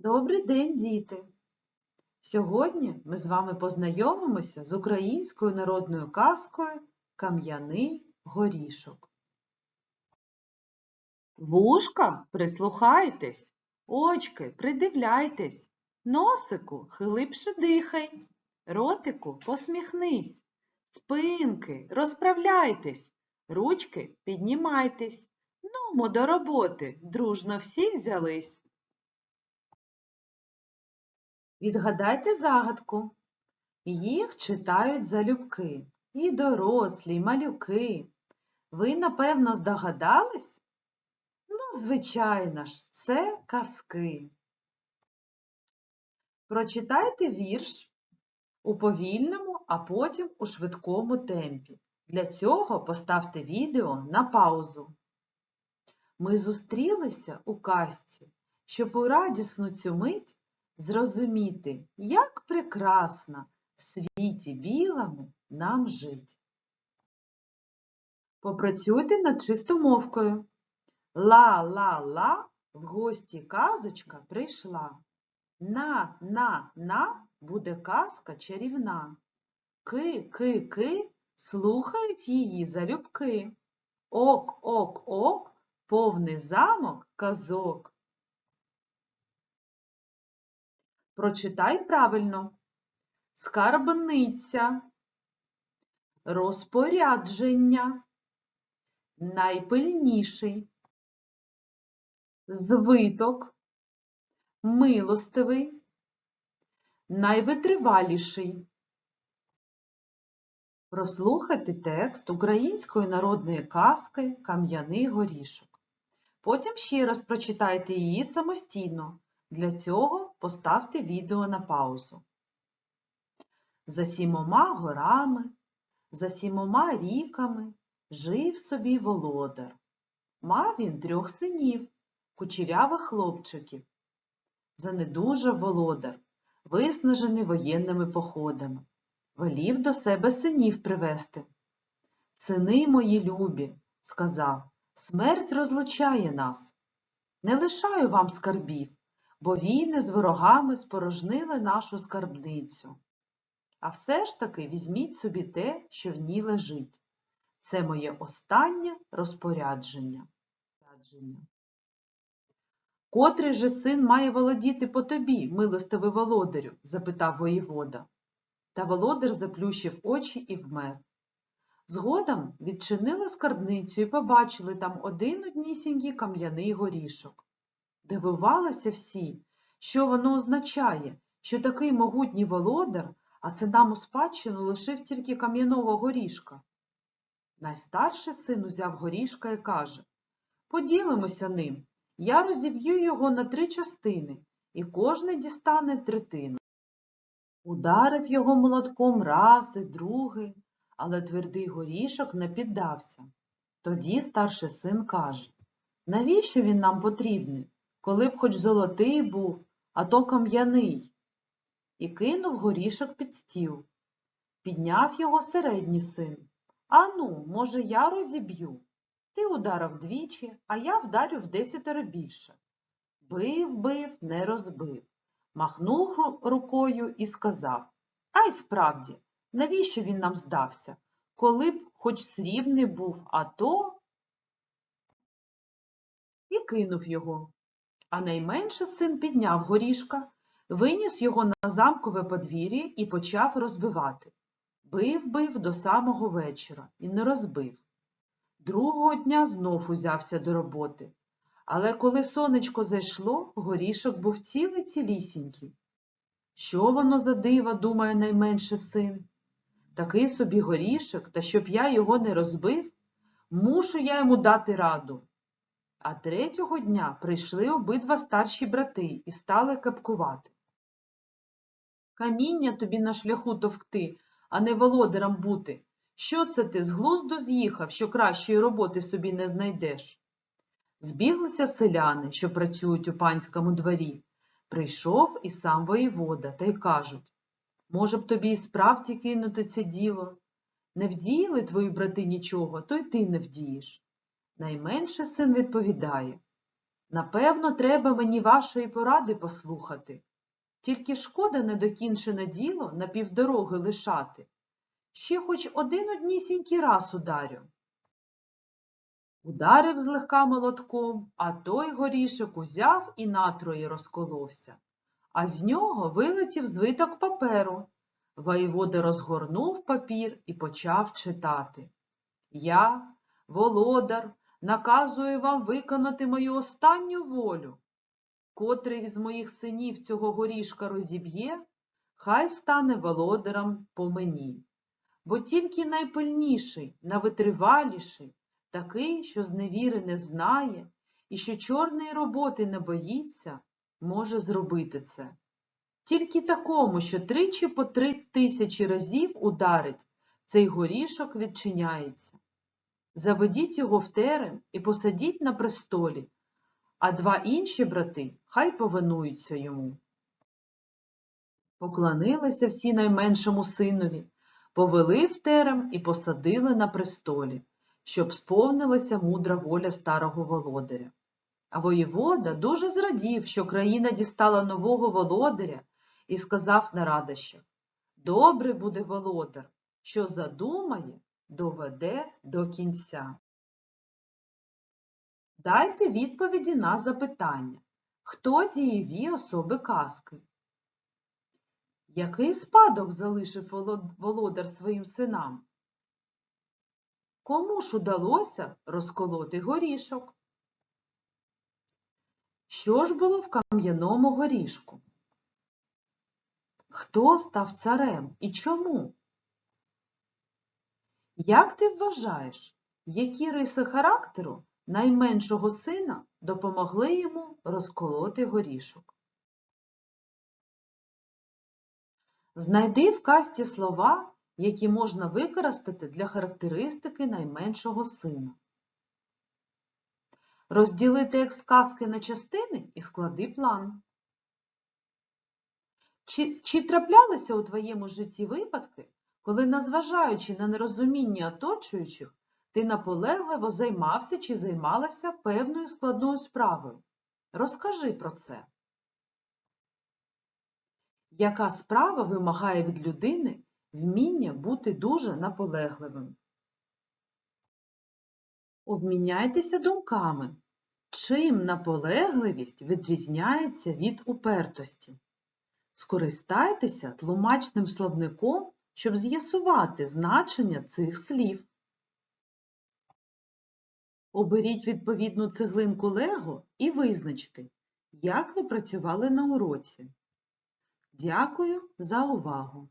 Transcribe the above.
Добрий день, діти! Сьогодні ми з вами познайомимося з українською народною казкою Кам'яний горішок. Вушка, прислухайтесь, очки, придивляйтесь, носику хилипше дихай, ротику посміхнись, спинки, розправляйтесь, ручки піднімайтесь. Нумо до роботи, дружно всі взялись. Відгадайте загадку. Їх читають залюбки. І дорослі, і малюки. Ви, напевно, здогадались? Ну, звичайно ж, це казки. Прочитайте вірш у повільному, а потім у швидкому темпі. Для цього поставте відео на паузу. Ми зустрілися у казці, щоб у радісну цю мить зрозуміти, як прекрасно в світі білому нам жить. Попрацюйте над чистомовкою. Ла-ла-ла, в гості казочка прийшла. На-на-на буде казка чарівна. Ки-ки-ки слухають її залюбки. Ок-ок-ок, повний замок казок. Прочитай правильно. Скарбниця, розпорядження, найпильніший, звиток, милостивий, найвитриваліший. Прослухайте текст української народної казки Кам'яний горішок. Потім ще раз прочитайте її самостійно. Для цього поставте відео на паузу. За сімома горами, за сімома ріками жив собі володар. Мав він трьох синів, кучерявих хлопчиків. Занедужав володар, виснажений воєнними походами. Велів до себе синів привести. Сини мої любі, сказав, смерть розлучає нас. Не лишаю вам скарбів бо війни з ворогами спорожнили нашу скарбницю. А все ж таки візьміть собі те, що в ній лежить. Це моє останнє розпорядження. Котрий же син має володіти по тобі, милостивий володарю? запитав воєвода. Та володар заплющив очі і вмер. Згодом відчинили скарбницю і побачили там один однісінький кам'яний горішок. Дивувалися всі, що воно означає, що такий могутній володар, а синам у спадщину лишив тільки кам'яного горішка. Найстарший син узяв горішка і каже Поділимося ним, я розіб'ю його на три частини, і кожний дістане третину. Ударив його молотком раз і другий, але твердий горішок не піддався. Тоді старший син каже Навіщо він нам потрібний? Коли б хоч золотий був, а то кам'яний, і кинув горішок під стіл. Підняв його середній син. Ану, може, я розіб'ю. Ти ударив двічі, а я вдарю в десятеро більше. Бив, бив, не розбив. Махнув рукою і сказав А й справді, навіщо він нам здався? Коли б хоч срібний був, а то і кинув його. А найменший син підняв горішка, виніс його на замкове подвір'я і почав розбивати. Бив бив до самого вечора і не розбив. Другого дня знов узявся до роботи. Але коли сонечко зайшло, горішок був цілий цілісінький. Що воно за диво, думає найменший син? Такий собі горішок, та щоб я його не розбив, мушу я йому дати раду. А третього дня прийшли обидва старші брати і стали кепкувати. Каміння тобі на шляху товкти, а не володарем бути. Що це ти з глузду з'їхав, що кращої роботи собі не знайдеш? Збіглися селяни, що працюють у панському дворі. Прийшов і сам воєвода, та й кажуть може б тобі і справді кинути це діло? Не вдіяли твої брати нічого, то й ти не вдієш. Найменший син відповідає Напевно, треба мені вашої поради послухати. Тільки шкода недокінчене діло на півдороги лишати. Ще хоч один однісінький раз ударю. Ударив злегка молотком, а той горішок узяв і натрої розколовся, а з нього вилетів звиток паперу. Воєвода розгорнув папір і почав читати. Я, володар, наказую вам виконати мою останню волю. Котрий із моїх синів цього горішка розіб'є, хай стане володарем по мені. Бо тільки найпильніший, найвитриваліший, такий, що зневіри не знає і що чорної роботи не боїться, може зробити це. Тільки такому, що тричі по три тисячі разів ударить, цей горішок відчиняється. Заведіть його в терем і посадіть на престолі, а два інші брати хай повинуються йому. Поклонилися всі найменшому синові, повели в терем і посадили на престолі, щоб сповнилася мудра воля старого володаря. А воєвода дуже зрадів, що країна дістала нового володаря і сказав на радощах Добре буде володар, що задумає, доведе до кінця. Дайте відповіді на запитання. Хто дієві особи казки? Який спадок залишив володар своїм синам? Кому ж удалося розколоти горішок? Що ж було в кам'яному горішку? Хто став царем і чому? Як ти вважаєш, які риси характеру найменшого сина допомогли йому розколоти горішок? Знайди в касті слова, які можна використати для характеристики найменшого сина. Розділи текст казки на частини і склади план. Чи, чи траплялися у твоєму житті випадки, коли, незважаючи на нерозуміння оточуючих, ти наполегливо займався чи займалася певною складною справою? Розкажи про це. Яка справа вимагає від людини вміння бути дуже наполегливим? Обміняйтеся думками. Чим наполегливість відрізняється від упертості? Скористайтеся тлумачним словником, щоб з'ясувати значення цих слів. Оберіть відповідну цеглинку Лего і визначте, як ви працювали на уроці. Дякую за увагу!